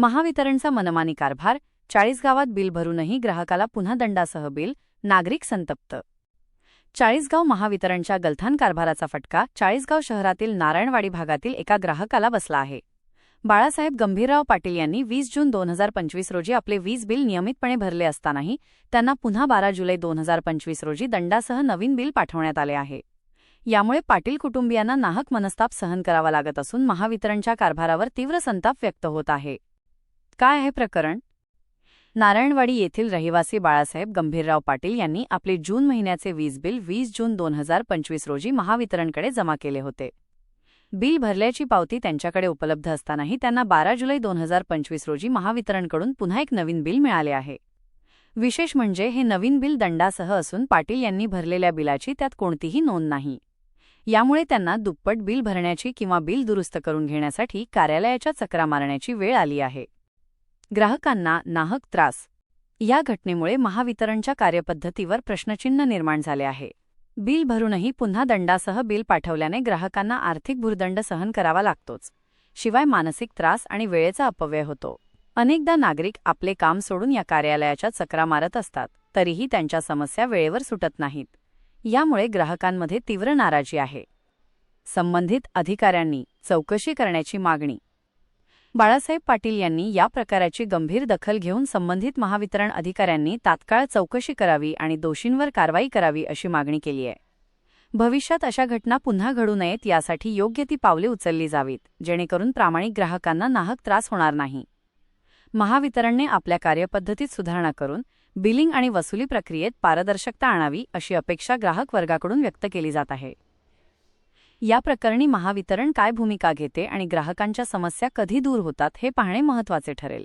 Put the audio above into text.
महावितरणचा मनमानी कारभार चाळीस गावात बिल भरूनही ग्राहकाला पुन्हा दंडासह बिल नागरिक संतप्त. चाळीसगाव महावितरणच्या गलथान कारभाराचा फटका चाळीसगाव शहरातील नारायणवाडी भागातील एका ग्राहकाला बसला आहे. बाळासाहेब गंभीरराव पाटील यांनी वीस जून दोन हजार पंचवीस रोजी आपले वीज बिल नियमितपणे भरले असतानाही त्यांना पुन्हा बारा जुलै दोन हजार पंचवीस रोजी दंडासह नवीन बिल पाठवण्यात आले आहे. यामुळे पाटील कुटुंबियांना नाहक मनस्ताप सहन करावा लागत असून महावितरणच्या कारभारावर तीव्र संताप व्यक्त होत आहे. काय आहे प्रकरण? नारायणवाडी येथील रहिवासी बाळासाहेब गंभीरराव पाटील यांनी आपले जून महिन्याचे वीज बिल वीस जून दोन हजार पंचवीस रोजी महावितरणकडे जमा केले होते. बिल भरल्याची पावती त्यांच्याकडे उपलब्ध असतानाही त्यांना बारा जुलै दोन हजार पंचवीस रोजी महावितरणकडून पुन्हा एक नवीन बिल मिळाले आहे. विशेष म्हणजे हे नवीन बिल दंडासह असून पाटील यांनी भरलेल्या बिलाची त्यात कोणतीही नोंद नाही. यामुळे त्यांना दुप्पट बिल भरण्याची किंवा बिल दुरुस्त करून घेण्यासाठी कार्यालयाच्या चकरा मारण्याची वेळ आली आहे. ग्राहकांना नाहक त्रास. या घटनेमुळे महावितरणच्या कार्यपद्धतीवर प्रश्नचिन्ह निर्माण झाले आहे. बिल भरूनही पुन्हा दंडासह बिल पाठवल्याने ग्राहकांना आर्थिक भूर्दंड सहन करावा लागतोच. शिवाय मानसिक त्रास आणि वेळेचा अपव्यय होतो. अनेकदा नागरिक आपले काम सोडून या कार्यालयाच्या चकरा मारत असतात तरीही त्यांच्या समस्या वेळेवर सुटत नाहीत. यामुळे ग्राहकांमध्ये तीव्र नाराजी आहे. संबंधित अधिकाऱ्यांनी चौकशी करण्याची मागणी बाळासाहेब पाटील यांनी या प्रकाराची गंभीर दखल घेऊन संबंधित महावितरण अधिकाऱ्यांनी तात्काळ चौकशी करावी आणि दोषींवर कारवाई करावी अशी मागणी केली आहे. भविष्यात अशा घटना पुन्हा घडू नयेत यासाठी योग्य ती पावले उचलली जावीत जेणेकरून प्रामाणिक ग्राहकांना नाहक त्रास होणार नाही. महावितरणने आपल्या कार्यपद्धतीत सुधारणा करून बिलिंग आणि वसुली प्रक्रियेत पारदर्शकता आणावी अशी अपेक्षा ग्राहक वर्गाकडून व्यक्त केली जात आहे. या प्रकरणी महावितरण काय भूमिका घेते आणि ग्राहकांच्या समस्या कधी दूर होतात हे पाहणे महत्त्वाचे ठरेल.